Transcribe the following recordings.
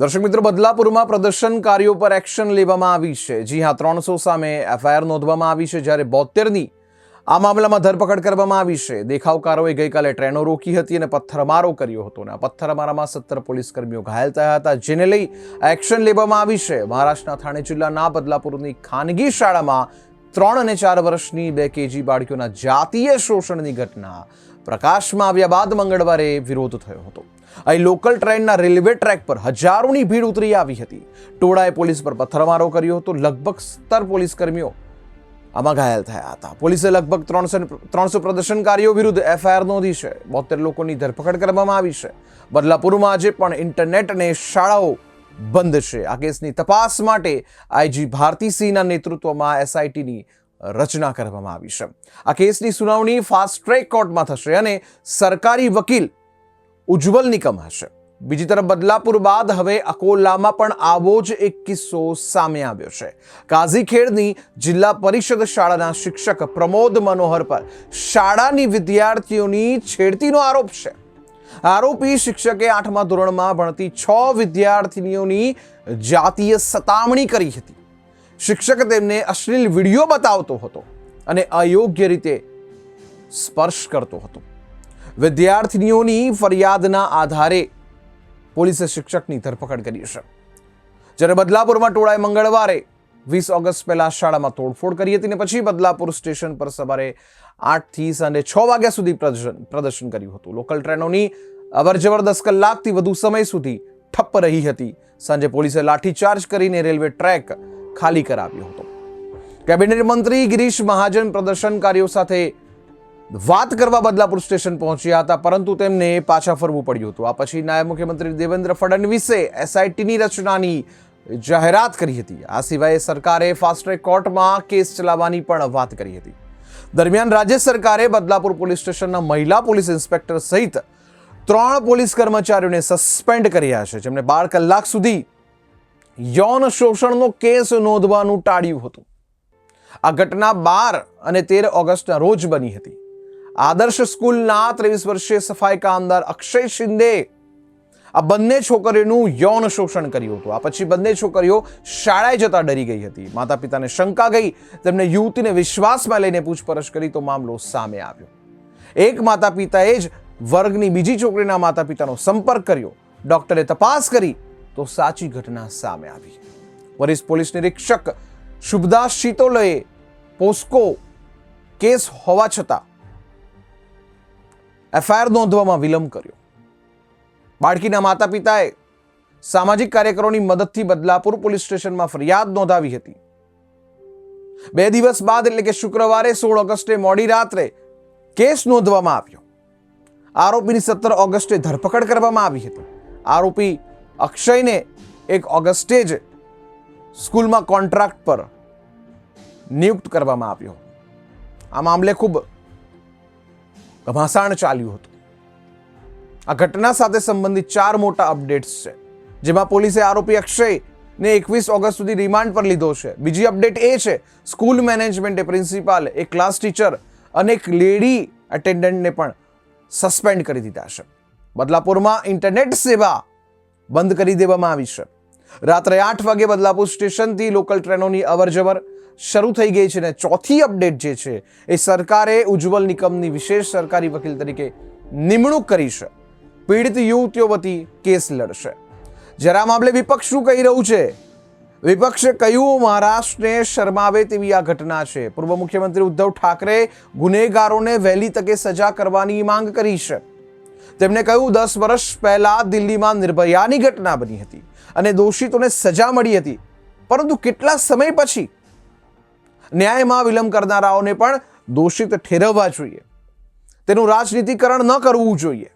દર્શક મિત્રો, બદલાપુરમાં પ્રદર્શનકારીઓ પર એક્શન લેવામાં આવી છે. જી હા, ત્રણસો સામે એફઆઈઆર નોંધવામાં આવી છે, જ્યારે બોતેરની આ મામલામાં ધરપકડ કરવામાં આવી છે. દેખાવકારોએ ગઈકાલે ટ્રેનો રોકી હતી અને પથ્થરમારો કર્યો હતો અને આ પથ્થરમારામાં સત્તર પોલીસ કર્મીઓ ઘાયલ થયા હતા, જેને લઈ એક્શન લેવામાં આવી છે. મહારાષ્ટ્રના થાણે જિલ્લાના બદલાપુરની ખાનગી શાળામાં ત્રણ અને ચાર વર્ષની બે કેજી બાળકીઓના જાતીય શોષણની ઘટના પ્રકાશમાં આવ્યા બાદ મંગળવારે વિરોધ થયો હતો. અહીં લોકલ ટ્રેનના રેલવે ટ્રેક પર હજારોની ભીડ ઉતરી આવી હતી. ટોળાએ પોલીસ પર પથ્થરમારો કર્યો હતો. લગભગ સત્તર પોલીસ કર્મીઓ આમાં ઘાયલ થયા હતા. પોલીસે લગભગ ત્રણસો ત્રણસો પ્રદર્શનકારીઓ વિરુદ્ધ એફઆઈઆર નોંધી છે. બોતેર લોકોની ધરપકડ કરવામાં આવી છે. બદલાપુરમાં આજે પણ ઇન્ટરનેટ અને શાળાઓ બંધ છે. આ કેસની તપાસ માટે આઈજી ભારતી સિંહના નેતૃત્વમાં એસઆઈટીની રચના કરવામાં આવી છે. આ કેસની સુનાવણી ફાસ્ટ ટ્રેક કોર્ટમાં થશે અને સરકારી વકીલ ઉજ્જવલ નિકમ હશે. બીજી તરફ બદલાપુર બાદ હવે અકોલામાં પણ આવો જ એક કિસ્સો સામે આવ્યો છે. કાઝીખેડની જિલ્લા પરિષદ શાળાના શિક્ષક પ્રમોદ મનોહર પર શાળાની વિદ્યાર્થીઓની છેડતીનો આરોપ છે. આરોપી શિક્ષકે આઠમા ધોરણમાં ભણતી છ વિદ્યાર્થીનીઓની જાતીય સતામણી કરી હતી. શિક્ષક તેમને અશ્લીલ વીડિયો બતાવતો હતો અને અયોગ્ય રીતે સ્પર્શ કરતો હતો. વિદ્યાર્થીનીઓની ફરિયાદના આધારે પોલીસે શિક્ષકની ધરપકડ કરી છે. જ્યારે બદલાપુરમાં ટોળાએ મંગળવારે વીસ ઓગસ્ટ પહેલાં શાળામાં તોડફોડ કરી હતી ને પછી બદલાપુર સ્ટેશન પર સવારે આઠથી સાંજે છ વાગ્યા સુધી પ્રદર્શન પ્રદર્શન કર્યું હતું. લોકલ ટ્રેનોની અવરજવર દસ કલાકથી વધુ સમય સુધી ઠપ્પ રહી હતી. સાંજે પોલીસે લાઠીચાર્જ કરીને રેલવે ટ્રેક ખાલી કરાવ્યો હતો. કેબિનેટ મંત્રી ગિરીશ મહાજન પ્રદર્શનકારીઓ સાથે વાત કરવા બદલાપુર સ્ટેશન પહોંચ્યા હતા, પરંતુ તેમને પાછા ફરવું પડ્યું હતું. આ પછી નાયબ મુખ્યમંત્રી દેવેન્દ્ર ફડણવીસે એસઆઈટીની રચનાની જાહેરાત કરી હતી. આ સિવાય સરકારે ફાસ્ટ ટ્રેક કોર્ટમાં કેસ ચલાવવાની પણ વાત કરી હતી. દરમિયાન રાજ્ય સરકારે બદલાપુર પોલીસ સ્ટેશનના મહિલા પોલીસ ઇન્સ્પેક્ટર સહિત ત્રણ પોલીસ કર્મચારીઓને સસ્પેન્ડ કર્યા છે જેમણે બાર કલાક સુધી યૌન શોષણનો કેસ નોંધવાનું ટાળ્યું હતું. આ ઘટના બાર અને તેર ઓગસ્ટના રોજ બની હતી. આદર્શ સ્કૂલના ત્રેવીસ વર્ષીય સફાઈ કામદાર અક્ષય શિંદે આ બંને છોકરીઓનું યૌન શોષણ કર્યું હતું. આ પછી બંને છોકરીઓ શાળાએ જતા ડરી ગઈ હતી. માતા પિતાને શંકા ગઈ, તેમને યુવતીને વિશ્વાસમાં લઈને પૂછપરછ કરી તો મામલો સામે આવ્યો. એક માતા પિતાએ જ વર્ગની બીજી છોકરીના માતા પિતાનો સંપર્ક કર્યો. ડોક્ટરે તપાસ કરી તો સાચી ઘટના સામે આવી. વરિષ્ઠ પોલીસ નિરીક્ષક શુભદાસ શીતોલએ પોસ્કો કેસ હોવા છતાં એફઆઈઆર નોંધવામાં વિલંબ કર્યો. બાળકીના માતા પિતાએ સામાજિક કાર્યકરોની મદદથી બદલાપુર પોલીસ સ્ટેશનમાં ફરિયાદ નોંધાવી હતી. બે દિવસ બાદ એટલે કે શુક્રવારે સોળ ઓગસ્ટે મોડી રાત્રે કેસ નોંધવામાં આવ્યો. આરોપીની સત્તર ઓગસ્ટે ધરપકડ કરવામાં આવી હતી. આરોપી અક્ષયને એક ઓગસ્ટે જ સ્કૂલમાં કોન્ટ્રાક્ટ પર નિયુક્ત કરવામાં આવ્યો. આ મામલે ખૂબ ઘમાસાણ ચાલ્યું હતું. આ ઘટના સાથે સંબંધિત ચાર મોટા અપડેટ્સ છે, જેમાં પોલીસે આરોપી અક્ષયને એકવીસ ઓગસ્ટ સુધી રિમાન્ડ પર લીધો છે. બીજી અપડેટ એ છે, સ્કૂલ મેનેજમેન્ટે પ્રિન્સિપાલ એક ક્લાસ ટીચર અને એક લેડી એટેન્ડન્ટને પણ સસ્પેન્ડ કરી દીધા છે. બદલાપુરમાં ઇન્ટરનેટ સેવા બંધ કરી દેવામાં આવી છે. રાત્રે આઠ વાગે બદલાપુર સ્ટેશનથી લોકલ ટ્રેનોની અવરજવર શરૂ થઈ ગઈ છે અને ચોથી અપડેટ જે છે એ સરકારે ઉજ્જવલ નિકમની વિશેષ સરકારી વકીલ તરીકે નિમણૂક કરી છે. પીડિત યુવતીઓ વતી કેસ લડશે. જરા મામલે વિપક્ષ શું કહી રહ્યું છે? વિપક્ષે કહ્યું, મહારાષ્ટ્રને શરમાવે તેવી આ ઘટના છે. પૂર્વ મુખ્યમંત્રી ઉદ્ધવ ઠાકરે ગુનેગારોને વહેલી તકે સજા કરવાની માંગ કરી છે. તેમણે કહ્યું, દસ વર્ષ પહેલાં દિલ્હીમાં નિર્ભયાની ઘટના બની હતી અને દોષિતોને સજા મળી હતી. પરંતુ કેટલા સમય પછી ન્યાયમાં વિલંબ કરનારાઓને પણ દોષિત ઠેરવવા જોઈએ. તેનું રાજનીતિકરણ ન કરવું જોઈએ.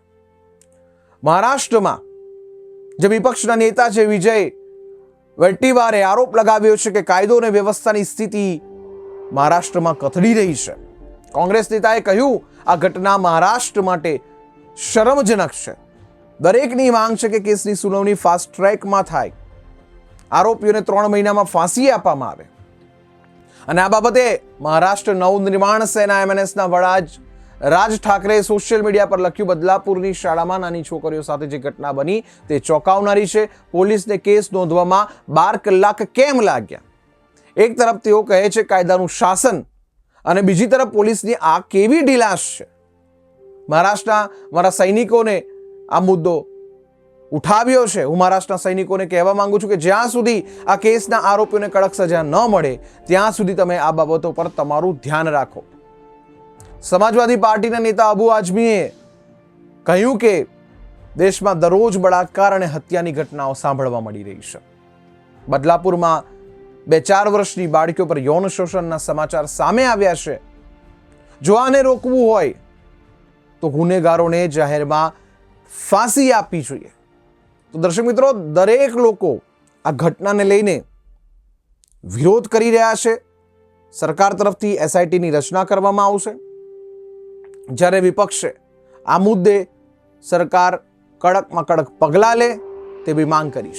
મહારાષ્ટ્રમાં જે વિપક્ષના નેતા છે વિજય વેટ્ટીવારે આરોપ લગાવ્યો છે કે કાયદો અને વ્યવસ્થાની સ્થિતિ મહારાષ્ટ્રમાં કથળી રહી છે. કોંગ્રેસ નેતાએ કહ્યું, આ ઘટના મહારાષ્ટ્ર માટે શરમજનક છે. દરેકની માંગ છે કે કેસની સુનાવણી ફાસ્ટ ટ્રેકમાં થાય. આરોપીઓને ત્રણ મહિનામાં ફાંસી આપવામાં આવે. અને આ બાબતે મહારાષ્ટ્ર નવનિર્માણ સેના એમએનએસના વડા જ રાજ ઠાકરેએ સોશિયલ મીડિયા પર લખ્યું, બદલાપુરની શાળામાં નાની છોકરીઓ સાથે જે ઘટના બની તે ચોંકાવનારી છે. પોલીસને કેસ નોંધવામાં બાર કલાક કેમ લાગ્યા? એક તરફ તેઓ કહે છે, કાયદાનું શાસન. અને બીજી તરફ પોલીસની આ કેવી ઢીલાશ છે? મહારાષ્ટ્રના મારા સૈનિકોને આ મુદ્દો ઉઠાવ્યો છે. હું મહારાષ્ટ્રના સૈનિકોને કહેવા માંગુ છું કે જ્યાં સુધી આ કેસના આરોપીઓને કડક સજા ન મળે, ત્યાં સુધી તમે આ બાબતો પર તમારું ધ્યાન રાખો. સમાજવાદી પાર્ટીના નેતા અબુ આઝમીએ કહ્યું કે દેશમાં દરરોજ બળાત્કાર અને હત્યાની ઘટનાઓ સાંભળવા મળી રહી છે. બદલાપુરમાં બે ચાર વર્ષની બાળકીઓ પર યૌન શોષણના સમાચાર સામે આવ્યા છે. જો આને રોકવું હોય તો ગુનેગારોને જાહેરમાં ફાંસી આપવી જોઈએ. તો દર્શક મિત્રો, દરેક લોકો આ ઘટનાને લઈને વિરોધ કરી રહ્યા છે. સરકાર તરફથી એસઆઈટીની રચના કરવામાં આવશે. જ્યારે વિપક્ષે આ મુદ્દે સરકાર કડકમાં કડક પગલાં લે તેવી માંગ કરી